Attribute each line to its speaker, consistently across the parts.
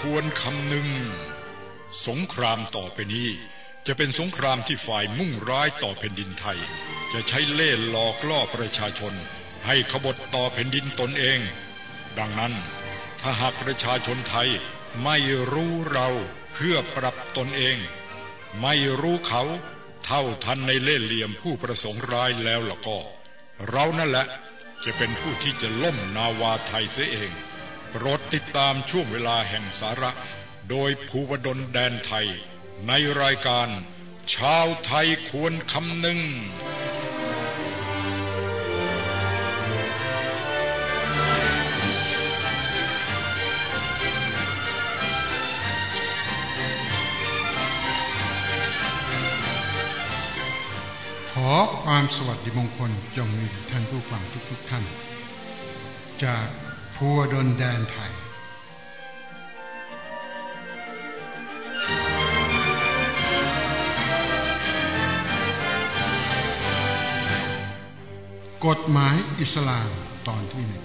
Speaker 1: ควรคำนึง สงครามต่อไปนี้ จะเป็นสงครามที่ฝ่ายมุ่งร้ายต่อแผ่นดินไทย จะใช้เล่ห์หลอกล่อประชาชน ให้ขบฏต่อแผ่นดินตนเอง ดังนั้น ถ้าหากประชาชนไทยไม่รู้เราเพื่อปรับตนเอง ไม่รู้เขาเท่าทันในเล่ห์เหลี่ยมผู้ประสงค์ร้ายแล้วล่ะก็ เรานั่นแหละจะเป็นผู้ที่จะล่มนาวาไทยเสียเอง โปรดติดตามช่วงเวลาแห่งสาระ โดยภูวดลแดนไทย ในรายการชาวไทยควรคำนึง
Speaker 2: ขอความสวัสดีมงคลจงมีท่านผู้ฟังทุกๆทท่าน จาก พัวดนแดนไทย กฎหมายอิสลามตอนที่หนึ่ง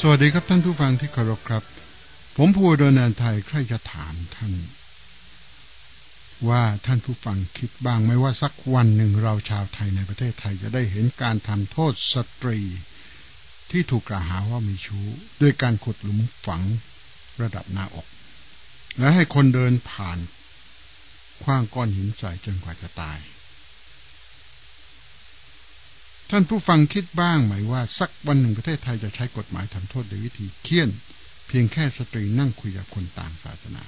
Speaker 2: สวัสดีครับท่านผู้ฟังที่เคารพครับ ผมภูวดลแดนไทยใครจะถามท่าน ว่าท่านผู้ฟังคิดบ้างไหมว่าสักวันหนึ่งเราชาวไทยในประเทศไทยจะได้เห็นการทำโทษสตรี ที่ถูกกล่าวหาว่ามีชู้ ด้วยการขุดหลุมฝังระดับหน้าอก และให้คนเดินผ่านคว้างก้อนหินใส่จนกว่าจะตาย ท่านผู้ฟังคิดบ้างไหมว่าสักวันหนึ่งประเทศไทยจะใช้กฎหมายทำโทษโดยวิธีเคี่ยน เพียงแค่สตรีนั่งคุยกับคนต่างศาสนา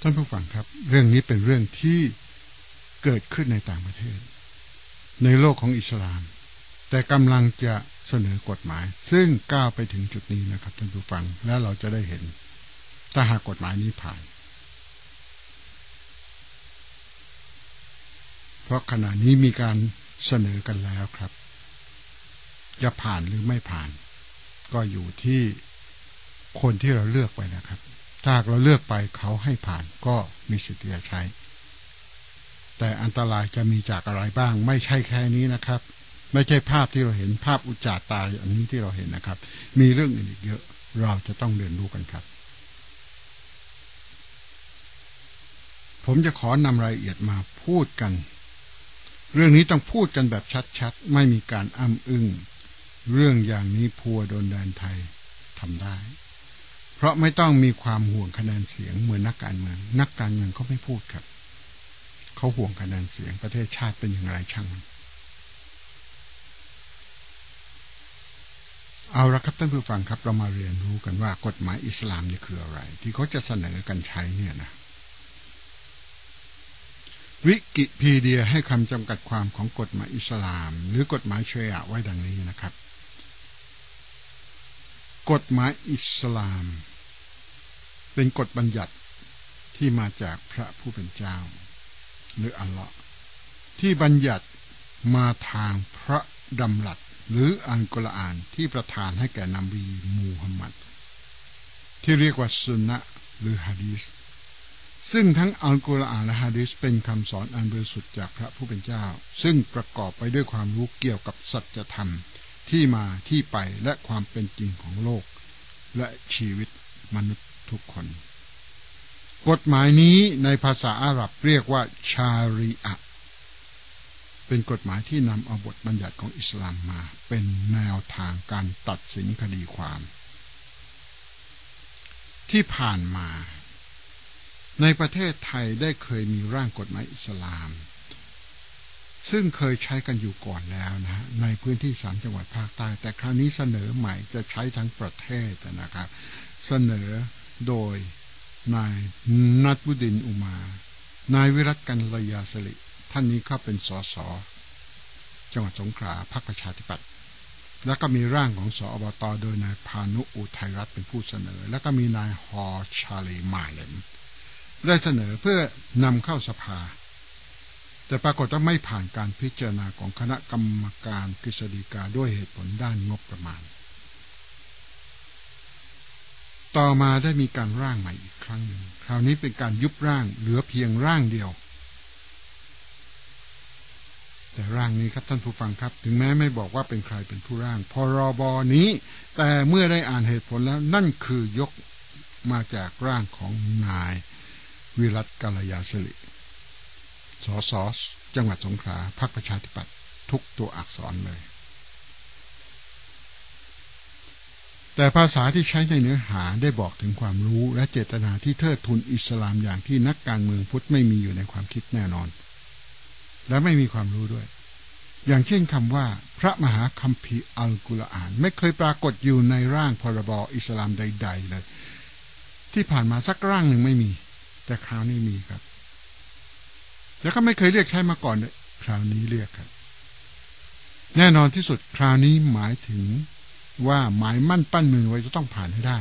Speaker 2: ท่านผู้ฟังครับ เรื่องนี้เป็นเรื่องที่เกิดขึ้นในต่างประเทศ ในโลกของอิสลาม แต่กำลังจะเสนอกฎหมาย ซึ่งก้าวไปถึงจุดนี้นะครับท่านผู้ฟังแล้วเราจะได้เห็น ถ้าหากกฎหมายนี้ผ่าน เพราะขณะนี้มีการเสนอกันแล้วครับ จะผ่านหรือไม่ผ่าน ก็อยู่ที่คนที่เราเลือกไปนะครับ ถ้าเราเลือกไปเขาให้ผ่านก็มีสิทธิ์จะใช้ แต่อันตรายจะมีจากอะไรบ้าง ไม่ใช่แค่นี้นะครับ ไม่ใช่ภาพที่เราเห็นภาพอุจจาตาอันนี้ที่เราเห็นนะครับ มีเรื่องอื่นอีกเยอะเราจะต้องเรียนรู้กันครับ ผมจะขอนำรายละเอียดมาพูดกัน เรื่องนี้ต้องพูดกันแบบชัดๆ ไม่มีการอ้ำอึ้งเรื่องอย่างนี้พัวโดนแดนไทยทำได้ เพราะไม่ต้องมีความห่วงคะแนนเสียงเหมือนนักการเมือง นักการเมืองเขาไม่พูดครับ เขาห่วงคะแนนเสียงประเทศชาติเป็นอย่างไรช่างมันเอาละครับท่านผู้ฟังครับ เรามาเรียนรู้กันว่ากฎหมายอิสลามนี่คืออะไร ที่เขาจะเสนอกันใช้เนี่ยนะวิกิพีเดียให้คำจำกัดความของกฎหมายอิสลาม หรือกฎหมายเชรีอะไว้ดังนี้นะครับ กฎหมายอิสลาม เป็นกฎบัญญัติที่มาจากพระผู้เป็นเจ้า หรืออัลลอฮ์ที่บัญญัติมาทางพระดำรัสหรืออัลกุรอานที่ประทานให้แก่นบีมูฮัมมัด ที่เรียกว่าสุนนะหรือฮะดีสซึ่งทั้งอัลกุรอานและฮะดีสเป็นคำสอนอันบริสุทธิ์จากพระผู้เป็นเจ้า ซึ่งประกอบไปด้วยความรู้เกี่ยวกับสัจธรรม ที่มาที่ไปและความเป็นจริงของโลก และชีวิตมนุษย์ทุกคน กฎหมายนี้ในภาษาอาหรับเรียกว่าชารีอะเป็นกฎหมายที่นำเอาบทบัญญัติของอิสลามมา เป็นแนวทางการตัดสินคดีความ ที่ผ่านมา ในประเทศไทยได้เคยมีร่างกฎหมายอิสลาม ซึ่งเคยใช้กันอยู่ก่อนแล้วนะ ในพื้นที่สามจังหวัดภาคใต้ แต่คราวนี้เสนอใหม่จะใช้ทั้งประเทศนะครับ เสนอโดยนายนัทบุดินอุมา นายวิรัตกันรยาสลิท่านนี้ก็เป็นสสจังหวัดสงขลาพรรคประชาธิปัตย์แล้วก็มีร่างของสอบตโดยนายพานุอุทัยรัตน์เป็นผู้เสนอ แล้วก็มีนายฮอชาลีมาเลมได้เสนอเพื่อนำเข้าสภา แต่ปรากฏว่าไม่ผ่านการพิจารณาของคณะกรรมการกฤษฎีกาด้วยเหตุผลด้านงบประมาณ ต่อมาได้มีการร่างใหม่อีกครั้งหนึ่งคราวนี้เป็นการยุบร่างเหลือเพียงร่างเดียว แต่ร่างนี้ครับท่านผู้ฟังครับ ถึงแม้ไม่บอกว่าเป็นใครเป็นผู้ร่าง พรบนี้ แต่เมื่อได้อ่านเหตุผลแล้วนั่นคือยกมาจากร่างของนายวิรัตกาลยาสลิ สสจังหวัดสงขลาพรรคประชาธิปัตย์ทุกตัวอักษรเลย แต่ภาษาที่ใช้ในเนื้อหาได้บอกถึงความรู้และเจตนาที่เทิดทุนอิสลามอย่างที่นักการเมืองพุทธไม่มีอยู่ในความคิดแน่นอน และไม่มีความรู้ด้วย อย่างเช่นคำว่า พระมหาคัมภีร์อัลกุรอาน ไม่เคยปรากฏอยู่ในร่างพรบอิสลามใด ๆ เลย ที่ผ่านมาสักร่างหนึ่งไม่มี แต่คราวนี้มีครับ แล้วก็ไม่เคยเรียกใช้มาก่อนเลยคราวนี้เรียกครับ แน่นอนที่สุดคราวนี้หมายถึงว่าหมายมั่นปั้นมือไว้จะต้องผ่านให้ได้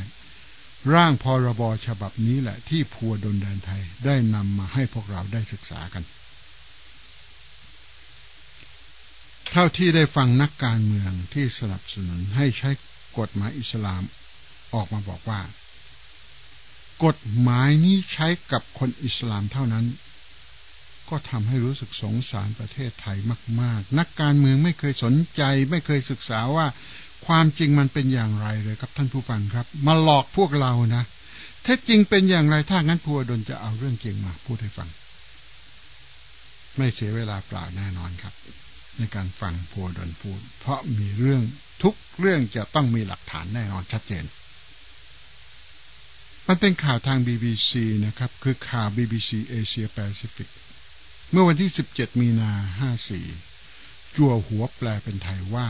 Speaker 2: ร่างพรบฉบับนี้แหละ ที่พัวดนแดนไทยได้นำมาให้พวกเราได้ศึกษากัน เท่าที่ได้ฟังนักการเมืองที่สนับสนุนให้ใช้กฎหมายอิสลามออกมาบอกว่า กฎหมายนี้ใช้กับคนอิสลามเท่านั้น ก็ทำให้รู้สึกสงสารประเทศไทยมาก ๆ นักการเมืองไม่เคยสนใจ ไม่เคยศึกษาว่าความจริงมันเป็นอย่างไรเลยครับท่านผู้ฟังครับ มาหลอกพวกเรานะเท็จจริงเป็นอย่างไรถ้างั้นพัวดนจะเอาเรื่องจริงมาพูดให้ฟัง ไม่เสียเวลาเปล่าแน่นอนครับ ในการฟังพัวดนพูด เพราะมีเรื่องทุกเรื่องจะต้องมีหลักฐานแน่นอนชัดเจนมันเป็นข่าวทาง BBC นะครับ คือข่าว BBC เอเชียแปซิฟิก เมื่อวันที่ 17 มีนา54 จั่วหัวแปลเป็นไทยว่า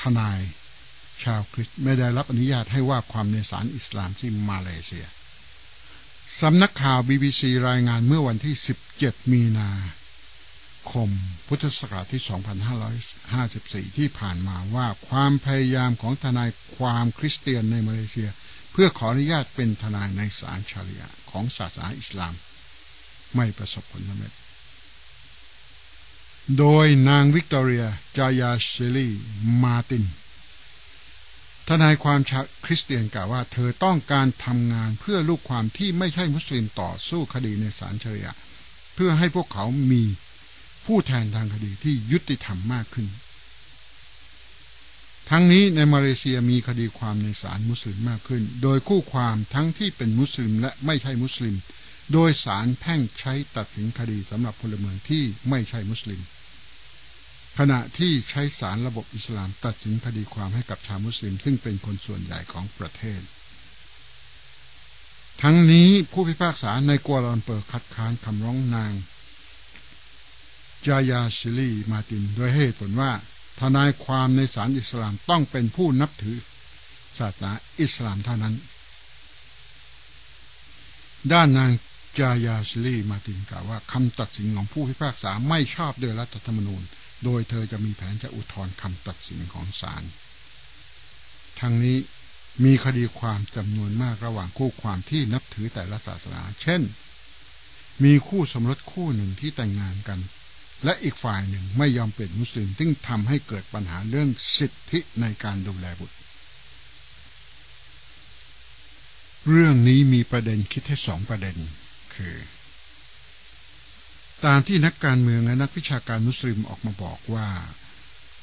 Speaker 2: ทนาย ชาวคริสต์ไม่ได้รับอนุญาตให้ว่าความในศาลอิสลามที่มาเลเซีย สำนักข่าว BBC รายงานเมื่อวันที่ 17 มีนาคม พุทธศักราชที่ 2554 ที่ผ่านมาว่าความพยายามของทนายความคริสเตียนในมาเลเซีย เพื่อขออนุญาตเป็นทนายในศาลชาริยะของศาสนาอิสลาม ไม่ประสบผลสำเร็จ โดยนางวิกตอเรีย จายาเชลีมาติน ทนายความชาคริสเตียนกล่าวว่า เธอต้องการทำงานเพื่อลูกความที่ไม่ใช่มุสลิมต่อสู้คดีในศาลชริยะเพื่อให้พวกเขามีผู้แทนทางคดีที่ยุติธรรมมากขึ้น ทั้งนี้ในมาเลเซียมีคดีความในศาลมุสลิมมากขึ้น โดยคู่ความทั้งที่เป็นมุสลิมและไม่ใช่มุสลิม โดยศาลแพ่งใช้ตัดสินคดีสำหรับพลเมืองที่ไม่ใช่มุสลิม ขณะที่ใช้สารระบบอิสลามตัดสินคดีความให้กับชาวมุสลิม ซึ่งเป็นคนส่วนใหญ่ของประเทศ ทั้งนี้ผู้พิพากษาในกัวลอนเปิร์คัดค้านคำร้องนางจายาชิลีมาติน โดยเหตุผลว่า ทนายความในศาลอิสลามต้องเป็นผู้นับถือศาสนาอิสลามเท่านั้น ด้านนางจายาชิลีมาตินกล่าวว่าคำตัดสินของผู้พิพากษาไม่ชอบโดยรัฐธรรมนูญ โดยเธอจะมีแผนจะอุทธรณ์คำตัดสินของศาลทั้งนี้มีคดีความจำนวนมากระหว่างคู่ความที่นับถือแต่ละศาสนา เช่น มีคู่สมรสคู่หนึ่งที่แต่งงานกัน และอีกฝ่ายหนึ่งไม่ยอมเป็นมุสลิมซึ่งทำให้เกิดปัญหาเรื่องสิทธิในการดูแลบุตร เรื่องนี้มีประเด็นคิดให้สองประเด็น คือ ตามที่นักการเมืองและนักวิชาการมุสลิมออกมาบอกว่า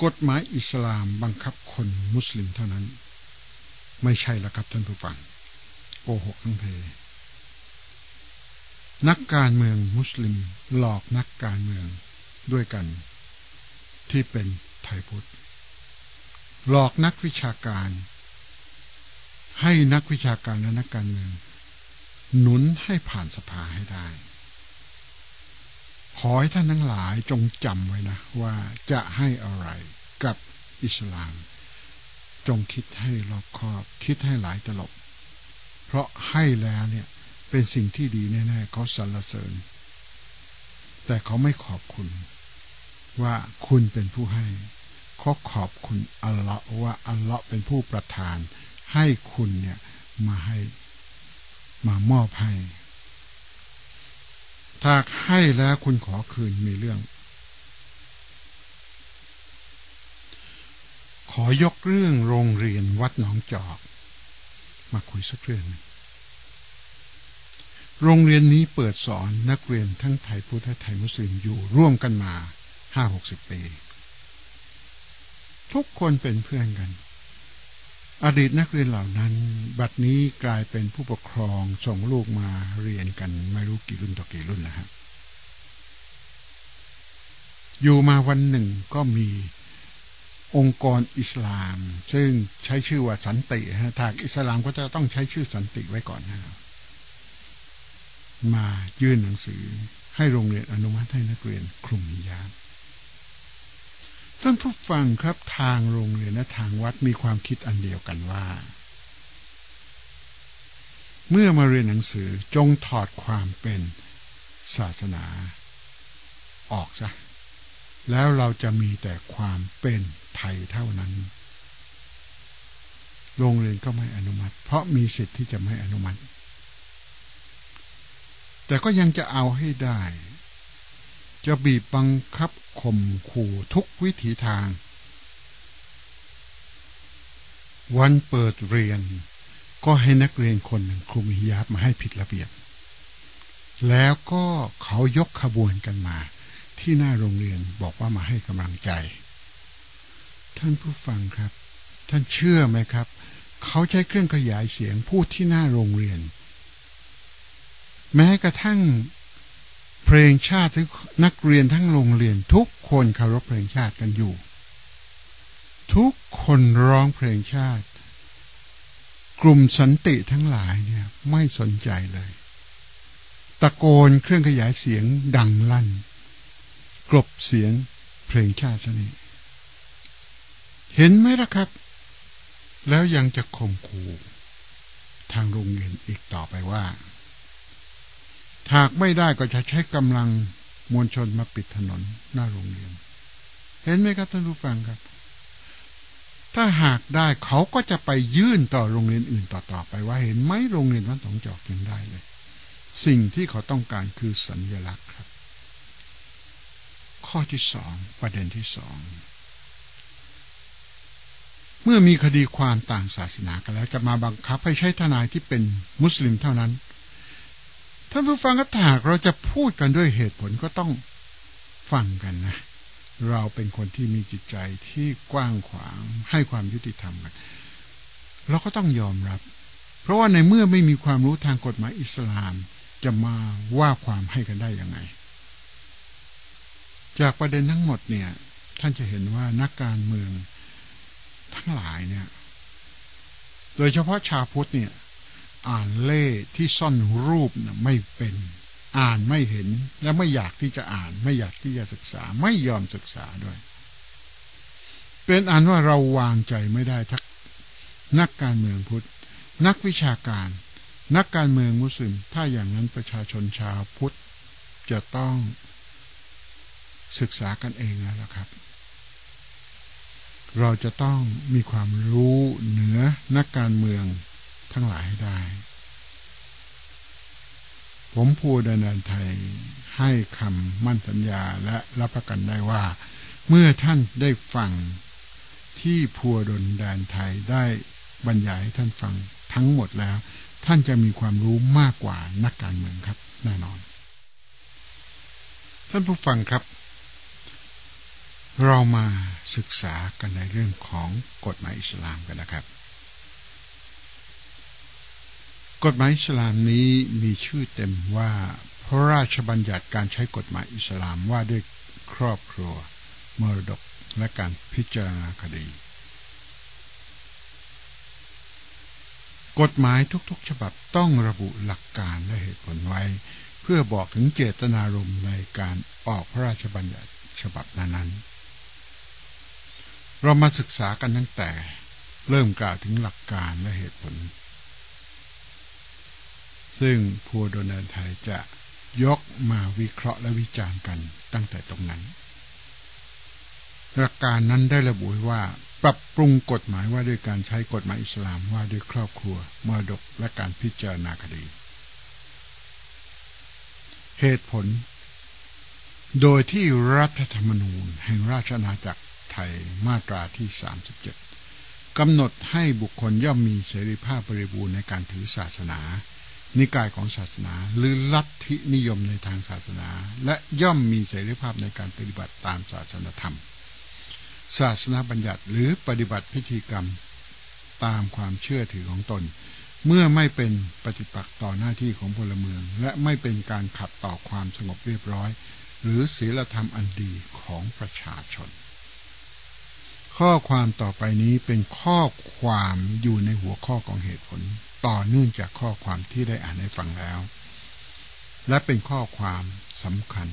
Speaker 2: กฎหมายอิสลามบังคับคนมุสลิมเท่านั้น ไม่ใช่ละครับท่านผู้ฟังโกหกทั้งเพนักการเมืองมุสลิมหลอกนักการเมืองด้วยกัน ที่เป็นไทยพุทธหลอกนักวิชาการ ให้นักวิชาการและนักการเมือง หนุนให้ผ่านสภาให้ได้ ขอให้ท่านทั้งหลายจงจำไว้นะ ว่าจะให้อะไรกับอิสลาม จงคิดให้รอบคอบ คิดให้หลายตลบ เพราะให้แล้วเนี่ยเป็นสิ่งที่ดีแน่ๆเขาสรรเสริญ แต่เขาไม่ขอบคุณ ว่าคุณเป็นผู้ให้เขาขอบคุณอัลลอฮ์ว่าอัลลอฮ์เป็นผู้ประทาน ให้คุณเนี่ยมาให้มามอบให้ ถ้าให้แล้วคุณขอคืนมีเรื่อง ขอยกเรื่องโรงเรียนวัดหนองจอก มาคุยสักเรื่อง โรงเรียนนี้เปิดสอนนักเรียนทั้งไทยพุทธไทยมุสลิมอยู่ร่วมกันมาห้าหกสิบปี ทุกคนเป็นเพื่อนกัน อดีตนักเรียนเหล่านั้น บัดนี้กลายเป็นผู้ปกครองส่งลูกมาเรียนกันไม่รู้กี่รุ่นต่อกี่รุ่นนะครับอยู่มาวันหนึ่งก็มีองค์กรอิสลาม ซึ่งใช้ชื่อว่าสันติฮะทางอิสลามก็จะต้องใช้ชื่อสันติไว้ก่อนนะครับมายื่นหนังสือให้โรงเรียนอนุมัติให้นักเรียนคลุมยาม ท่านผู้ฟังครับทางโรงเรียนและทางวัดมีความคิดอันเดียวกันว่า เมื่อมาเรียนหนังสือจงถอดความเป็นศาสนา ออกซะแล้วเราจะมีแต่ความเป็นไทยเท่านั้น โรงเรียนก็ไม่อนุมัติ เพราะมีสิทธิ์ที่จะไม่อนุมัติ แต่ก็ยังจะเอาให้ได้ จะบีบบังคับ ข่มขู่ทุกวิถีทาง วันเปิดเรียน ก็ให้นักเรียนคนหนึ่งคลุมฮิญาบมาให้ผิดระเบียบ แล้วก็เขายกขบวนกันมา ที่หน้าโรงเรียนบอกว่ามาให้กำลังใจ ท่านผู้ฟังครับ ท่านเชื่อไหมครับ เขาใช้เครื่องขยายเสียงพูดที่หน้าโรงเรียน แม้กระทั่ง เพลงชาตินักเรียนทั้งโรงเรียนทุกคนเคารพเพลงชาติกันอยู่ ทุกคนร้องเพลงชาติ กลุ่มสันติทั้งหลายเนี่ยไม่สนใจเลย ตะโกนเครื่องขยายเสียงดังลั่น กลบเสียงเพลงชาตินี้เห็นไหมล่ะครับ แล้วยังจะข่มขู่ทางโรงเรียนอีกต่อไปว่า หากไม่ได้ก็จะใช้กำลังมวลชนมาปิดถนนหน้าโรงเรียน เห็นไหมครับท่านผู้ฟังครับ ถ้าหากได้เขาก็จะไปยื่นต่อโรงเรียนอื่นต่อๆไปว่าเห็นไหมโรงเรียนวัดสองจอกจึงได้เลย สิ่งที่เขาต้องการคือสัญลักษณ์ครับ ข้อที่สองประเด็นที่สองเมื่อมีคดีความต่างศาสนากันแล้วจะมาบังคับให้ใช้ทนายที่เป็นมุสลิมเท่านั้น ท่านผู้ฟังก็ถากเราจะพูดกันด้วยเหตุผลก็ต้องฟังกันนะ เราเป็นคนที่มีจิตใจที่กว้างขวางให้ความยุติธรรมกัน เราก็ต้องยอมรับ เพราะว่าในเมื่อไม่มีความรู้ทางกฎหมายอิสลาม จะมาว่าความให้กันได้ยังไง จากประเด็นทั้งหมดเนี่ย ท่านจะเห็นว่านักการเมืองทั้งหลายเนี่ย โดยเฉพาะชาวพุทธเนี่ย อ่านเล่ที่ซ่อนรูปนะไม่เป็น อ่านไม่เห็นและไม่อยากที่จะอ่าน ไม่อยากที่จะศึกษา ไม่ยอมศึกษาด้วย เป็นอันว่าเราวางใจไม่ได้ทักนักการเมืองพุทธ นักวิชาการ นักการเมืองมุสลิม ถ้าอย่างนั้นประชาชนชาวพุทธ จะต้องศึกษากันเองแล้วล่ะครับ เราจะต้องมีความรู้เหนือนักการเมือง ทั้งหลายให้ได้ ผมพูดในไทยให้คำมั่นสัญญาและรับประกันได้ว่า เมื่อท่านได้ฟังที่พัวดนแดนไทยได้บรรยายให้ท่านฟังทั้งหมดแล้ว ท่านจะมีความรู้มากกว่านักการเมืองครับ แน่นอน ท่านผู้ฟังครับ เรามาศึกษากันในเรื่องของกฎหมายอิสลามกันนะครับ กฎหมายอิสลามนี้มีชื่อเต็มว่าพระราชบัญญัติการใช้กฎหมายอิสลามว่าด้วยครอบครัวมรดกและการพิจารณาคดี กฎหมายทุกๆ ฉบับต้องระบุหลักการและเหตุผลไว้ เพื่อบอกถึงเจตนารมณ์ในการออกพระราชบัญญัติฉบับนั้นๆ เรามาศึกษากันตั้งแต่เริ่มกล่าวถึงหลักการและเหตุผล ซึ่งพัวโดนันไทยจะยกมาวิเคราะห์และวิจารณ์กันตั้งแต่ตรงนั้น หลักการนั้นได้ระบุว่า ปรับปรุงกฎหมายว่าด้วยการใช้กฎหมายอิสลามว่าด้วยครอบครัวมรดกและการพิจารณาคดี เหตุผล โดยที่รัฐธรรมนูญแห่งราชอาณาจักรไทยมาตราที่ 37กำหนดให้บุคคลย่อมมีเสรีภาพบริบูรณ์ในการถือศาสนา นิกายของศาสนา หรือลัทธินิยมในทางศาสนา และย่อมมีเสรีภาพในการปฏิบัติตามศาสนธรรม ศาสนาบัญญัติหรือปฏิบัติพิธีกรรมตามความเชื่อถือของตน เมื่อไม่เป็นปฏิปักษ์ต่อหน้าที่ของพลเมือง และไม่เป็นการขัดต่อความสงบเรียบร้อย หรือศีลธรรมอันดีของประชาชน ข้อความต่อไปนี้เป็นข้อความอยู่ในหัวข้อของเหตุผล ต่อเนื่องจากข้อความที่ได้อ่านให้ฟังแล้ว และเป็นข้อความสำคัญ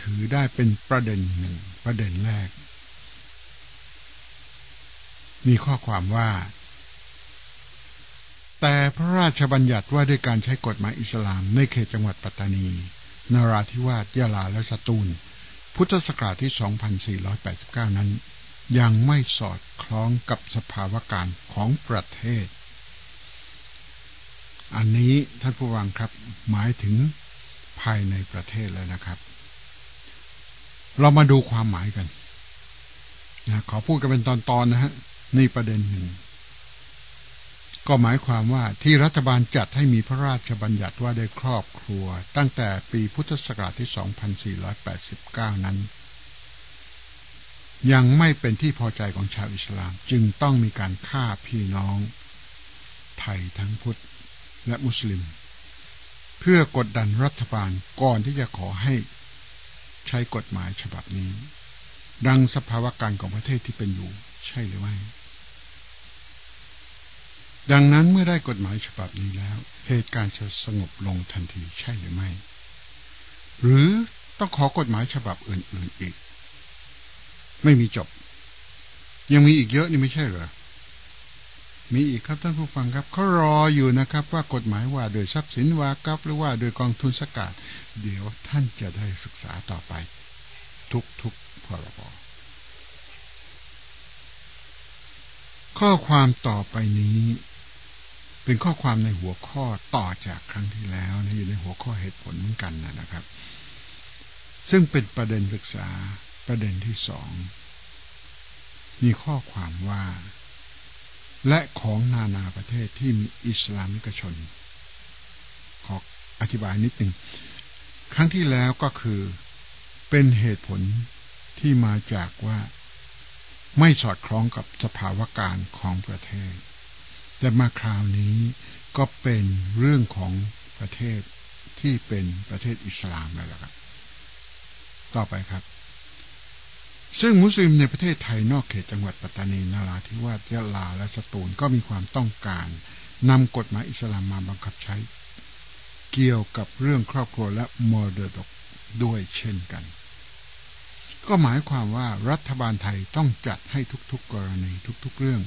Speaker 2: ถือได้เป็นประเด็นหนึ่งประเด็นแรก มีข้อความว่า แต่พระราชบัญญัติว่าด้วยการใช้กฎหมายอิสลามในเขตจังหวัดปัตตานี นราธิวาสยะลาและสตูล พุทธศักราชที่ 2489 นั้น ยังไม่สอดคล้องกับสภาวะการของประเทศ อันนี้ท่านผู้ฟังครับหมายถึงภายในประเทศแล้วนะครับ เรามาดูความหมายกันนะขอพูดกันเป็นตอนๆนนะฮะนี่ประเด็นหนึ่ง ก็หมายความว่าที่รัฐบาลจัดให้มีพระราชบัญญัติว่าได้ครอบครัว ตั้งแต่ปีพุทธศักราชที่ 2489 นั้น ยังไม่เป็นที่พอใจของชาวอิสลาม จึงต้องมีการฆ่าพี่น้อง ไทยทั้งพุทธและมุสลิม เพื่อกดดันรัฐบาลก่อนที่จะขอให้ใช้กฎหมายฉบับนี้ ดังสภาวะการของประเทศที่เป็นอยู่ ใช่หรือไม่ ดังนั้นเมื่อได้กฎหมายฉบับนี้แล้ว เหตุการณ์จะสงบลงทันทีใช่หรือไม่ หรือต้องขอกฎหมายฉบับอื่น ๆ อีก ไม่มีจบ ยังมีอีกเยอะนี่ไม่ใช่เหรอมีอีกครับท่านผู้ฟังครับเขารออยู่นะครับ ว่ากฎหมายว่าโดยทรัพย์สินว่ากับหรือว่าโดยกองทุนสกัดเดี๋ยวท่านจะได้ศึกษาต่อไป ทุกๆพรบข้อความต่อไปนี้ เป็นข้อความในหัวข้อต่อจากครั้งที่แล้วนะอยู่ในหัวข้อเหตุผลเหมือนกันนะครับ ซึ่งเป็นประเด็นศึกษา ประเด็นที่สอง มีข้อความว่า และของนานาประเทศที่มีอิสลามิกชน ขออธิบายนิดหนึ่ง ครั้งที่แล้วก็คือเป็นเหตุผลที่มาจากว่าไม่สอดคล้องกับสภาวะการของประเทศ แต่มาคราวนี้ก็เป็นเรื่องของประเทศที่เป็นประเทศอิสลามแล้วล่ะครับ ต่อไปครับ ซึ่งมุสลิมในประเทศไทยนอกเขตจังหวัดปัตตานีนาราธิวาสยะลาและสตูลก็มีความต้องการนำกฎหมายอิสลามมาบังคับใช้ เกี่ยวกับเรื่องครอบครัวและมรดกด้วยเช่นกัน ก็หมายความว่ารัฐบาลไทยต้องจัดให้ทุกๆกรณีทุกๆเรื่อง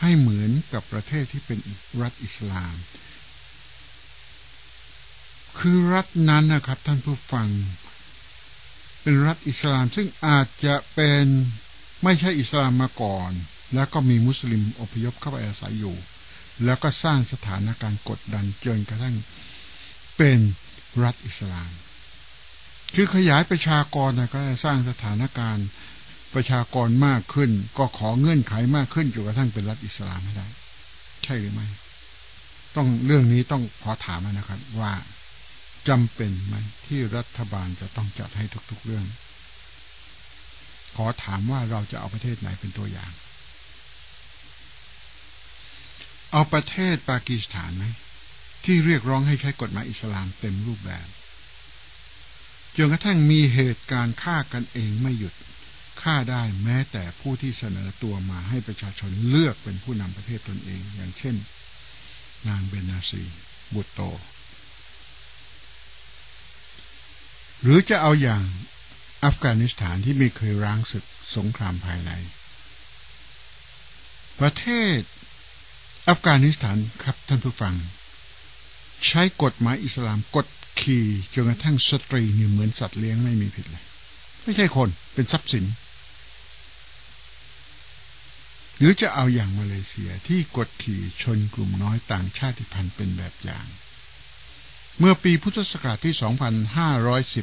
Speaker 2: ให้เหมือนกับประเทศที่เป็นรัฐอิสลาม คือรัฐนั้นนะครับท่านผู้ฟัง เป็นรัฐอิสลามซึ่งอาจจะเป็นไม่ใช่อิสลามมาก่อน แล้วก็มีมุสลิมอพยพเข้าไปอาศัยอยู่ แล้วก็สร้างสถานการณ์กดดันจนกระทั่งเป็นรัฐอิสลาม คือขยายประชากรนะก็สร้างสถานการณ์ประชากรมากขึ้น ก็ขอเงื่อนไขมากขึ้นจนกระทั่งเป็นรัฐอิสลามให้ได้ ใช่หรือไม่ ต้องเรื่องนี้ต้องขอถามนะครับว่า จำเป็นไหมที่รัฐบาลจะต้องจัดให้ทุก ๆเรื่อง ขอถามว่าเราจะเอาประเทศไหนเป็นตัวอย่าง เอาประเทศปากีสถานไหมที่เรียกร้องให้ใช้กฎหมายอิสลามเต็มรูปแบบจนกระทั่งมีเหตุการณ์ฆ่ากันเองไม่หยุดฆ่าได้แม้แต่ผู้ที่เสนอตัวมาให้ประชาชนเลือกเป็นผู้นำประเทศตนเอง อย่างเช่น นางเบนาซีบุตโต หรือจะเอาอย่างอัฟกานิสถานที่ไม่เคยร้างศึกสงครามภายใน ประเทศอัฟกานิสถานครับท่านผู้ฟัง ใช้กฎหมายอิสลามกฎขี่จนกระทั่งสตรีนี่เหมือนสัตว์เลี้ยงไม่มีผิดเลย ไม่ใช่คนเป็นทรัพย์สิน หรือจะเอาอย่างมาเลเซียที่กดขี่ชนกลุ่มน้อยต่างชาติพันธุ์เป็นแบบอย่าง เมื่อปีพุทธศักราชที่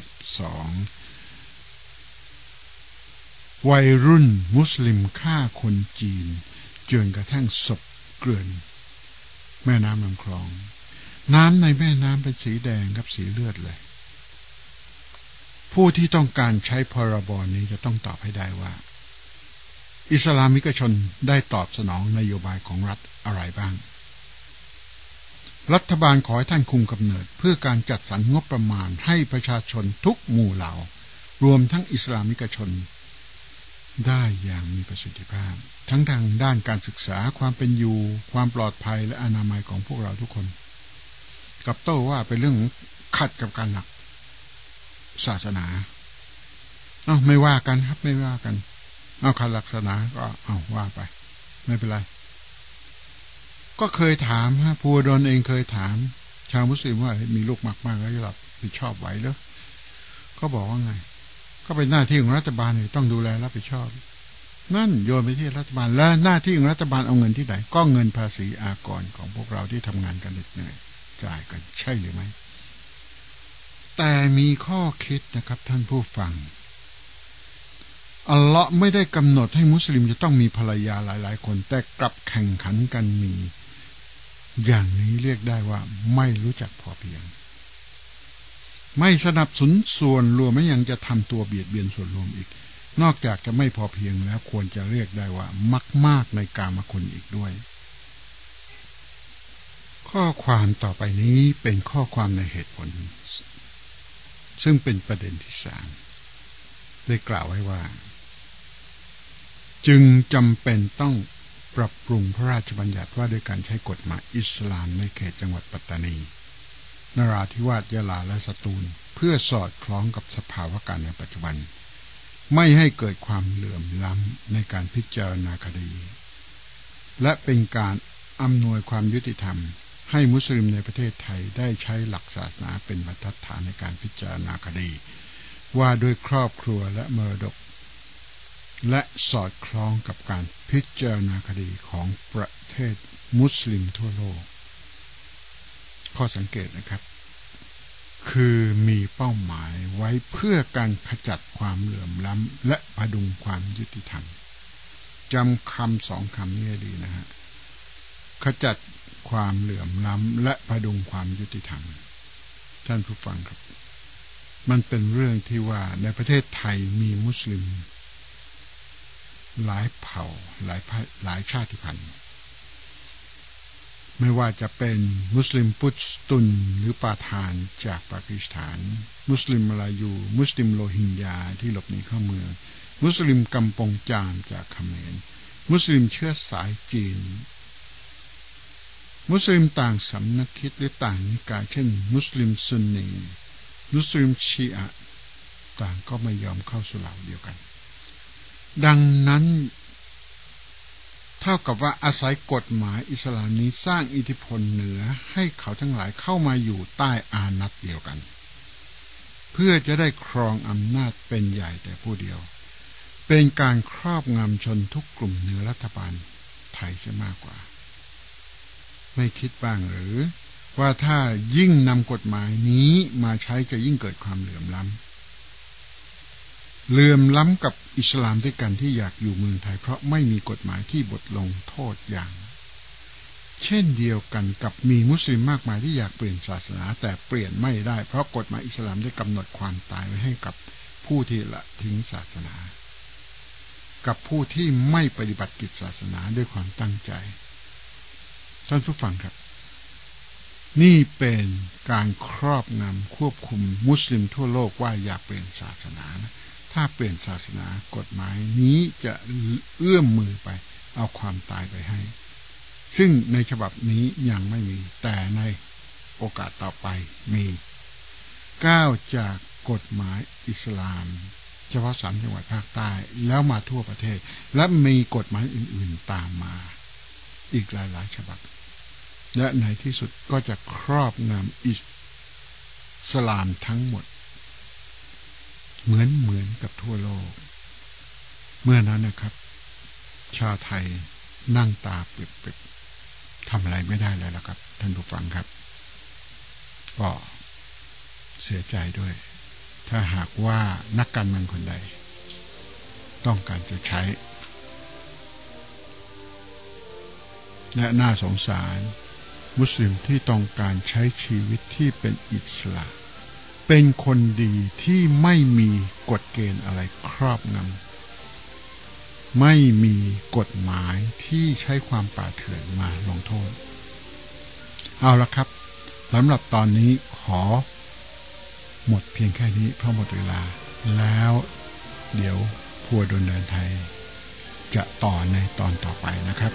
Speaker 2: 2512 วัยรุ่นมุสลิมฆ่าคนจีนจนกระทั่งศพเกลื่อน แม่น้ำลำคลอง น้ำในแม่น้ำเป็นสีแดงกับสีเลือดเลย ผู้ที่ต้องการใช้พรบนี้จะต้องตอบให้ได้ว่า อิสลามิกชนได้ตอบสนองนโยบายของรัฐอะไรบ้าง รัฐบาลขอให้ท่านคุมกำเนิด เพื่อการจัดสรรงบประมาณให้ประชาชนทุกหมู่เหล่า รวมทั้งอิสลามิกชน ได้อย่างมีประสิทธิภาพ ทั้งทางด้านการศึกษาความเป็นอยู่ ความปลอดภัยและอนามัยของพวกเราทุกคน กับโต้ว่าเป็นเรื่องขัดกับการหลัก ศาสนาเอาไม่ว่ากันครับไม่ว่ากัน เอาขัดหลักศาสนาก็เอาว่าไป ไม่เป็นไร ก็เคยถามฮะภูวดลเองเคยถาม ชาวมุสลิมว่ามีลูกมากๆแล้วจะรับผิดชอบไหวหรือก็บอกว่าไง ก็เป็นหน้าที่ของรัฐบาลเนี่ยต้องดูแลรับผิดชอบ นั่นโยนไปที่รัฐบาลและหน้าที่ของรัฐบาลเอาเงินที่ไหน ก็เงินภาษีอากรของพวกเราที่ทำงานกันเหน็ดเหนื่อยจ่ายกันใช่หรือไม่แต่มีข้อคิดนะครับท่านผู้ฟังอัลเลาะห์ไม่ได้กำหนดให้มุสลิมจะต้องมีภรรยาหลาย ๆ คน แต่กลับแข่งขันกันมี อย่างนี้เรียกได้ว่าไม่รู้จักพอเพียง ไม่สนับสนุนส่วนรวมไม่ยังจะทำตัวเบียดเบียนส่วนรวมอีก นอกจากจะไม่พอเพียงแล้วควรจะเรียกได้ว่ามักมากในกามคุณอีกด้วย ข้อความต่อไปนี้เป็นข้อความในเหตุผล ซึ่งเป็นประเด็นที่สามได้กล่าวไว้ว่า จึงจำเป็นต้อง ปรับปรุงพระราชบัญญัติว่าด้วยการใช้กฎหมายอิสลามในเขตจังหวัดปัตตานี นราธิวาสยะลาและสตูล เพื่อสอดคล้องกับสภาวะการในปัจจุบัน ไม่ให้เกิดความเหลื่อมล้ำในการพิจารณาคดี และเป็นการอำนวยความยุติธรรม ให้มุสลิมในประเทศไทยได้ใช้หลักศาสนาเป็นบรรทัดฐานในการพิจารณาคดี ว่าด้วยครอบครัวและมรดก และสอดคล้องกับการพิจารณาคดีของประเทศมุสลิมทั่วโลก ข้อสังเกตนะครับ คือมีเป้าหมายไว้เพื่อการขจัดความเหลื่อมล้ำและพดุงความยุติธรรมจำคำสองคำนี้ดีนะฮะขจัดความเหลื่อมล้ำและพดุงความยุติธรรม ท่านผู้ฟังครับ มันเป็นเรื่องที่ว่าในประเทศไทยมีมุสลิม หลายเผ่าหลายหลายชาติพันธุ์ ไม่ว่าจะเป็นมุสลิมพุทธตุนหรือปาทานจากปากีสถาน มุสลิมมาลายู มุสลิมโรฮิงญาที่หลบหนีเข้าเมือง มุสลิมกำปงจามจากเขมรมุสลิมเชื้อสายจีน มุสลิมต่างสำนักคิดหรือต่างนิกายเช่น มุสลิมซุนนีมุสลิมชีอะต่างก็ไม่ยอมเข้าสู่เหล่าเดียวกัน ดังนั้น เท่ากับว่าอาศัยกฎหมายอิสลามนี้สร้างอิทธิพลเหนือให้เขาทั้งหลายเข้ามาอยู่ใต้อานัตเดียวกัน เพื่อจะได้ครองอำนาจเป็นใหญ่แต่ผู้เดียว เป็นการครอบงำชนทุกกลุ่มเหนือรัฐบาลไทยจะมากกว่า ไม่คิดบ้างหรือ ว่าถ้ายิ่งนำกฎหมายนี้มาใช้จะยิ่งเกิดความเหลื่อมล้ำเหลื่อมล้ำกับ อิสลามด้วยกันที่อยากอยู่เมืองไทย เพราะไม่มีกฎหมายที่บทลงโทษอย่าง เช่นเดียวกันกับมีมุสลิมมากมายที่อยากเปลี่ยนศาสนาแต่เปลี่ยนไม่ได้ เพราะกฎหมายอิสลามได้กำหนดความตายไว้ให้กับผู้ที่ละทิ้งศาสนา กับผู้ที่ไม่ปฏิบัติกิจศาสนาด้วยความตั้งใจ ท่านผู้ฟังครับ นี่เป็นการครอบงำควบคุมมุสลิมทั่วโลกว่าอย่าเปลี่ยนศาสนานะ ถ้าเปลี่ยนศาสนากฎหมายนี้จะเอื้อมมือไป เอาความตายไปให้ ซึ่งในฉบับนี้ยังไม่มี แต่ในโอกาสต่อไปมีก้าวจากกฎหมายอิสลาม เฉพาะสามจังหวัดภาคใต้แล้วมาทั่วประเทศ และมีกฎหมายอื่น ๆตามมา อีกหลายๆฉบับ และในที่สุดก็จะครอบงำอิสลามทั้งหมด เหมือนเหมือนกับทั่วโลก เมื่อนั้นนะครับ ชาวไทยนั่งตาปิบๆทำอะไรไม่ได้แล้วล่ะครับ ท่านผู้ฟังครับ ก็เสียใจด้วย ถ้าหากว่านักการเมืองคนใด ต้องการจะใช้ และน่าสงสาร มุสลิมที่ต้องการใช้ชีวิตที่เป็นอิสระ เป็นคนดีที่ไม่มีกฎเกณฑ์อะไรครอบงำไม่มีกฎหมายที่ใช้ความป่าเถื่อนมาลงโทษ เอาละครับสำหรับตอนนี้ขอ หมดเพียงแค่นี้เพราะหมดเวลา แล้ว เดี๋ยวพัวดนเดินไทย จะต่อในตอนต่อไปนะครับ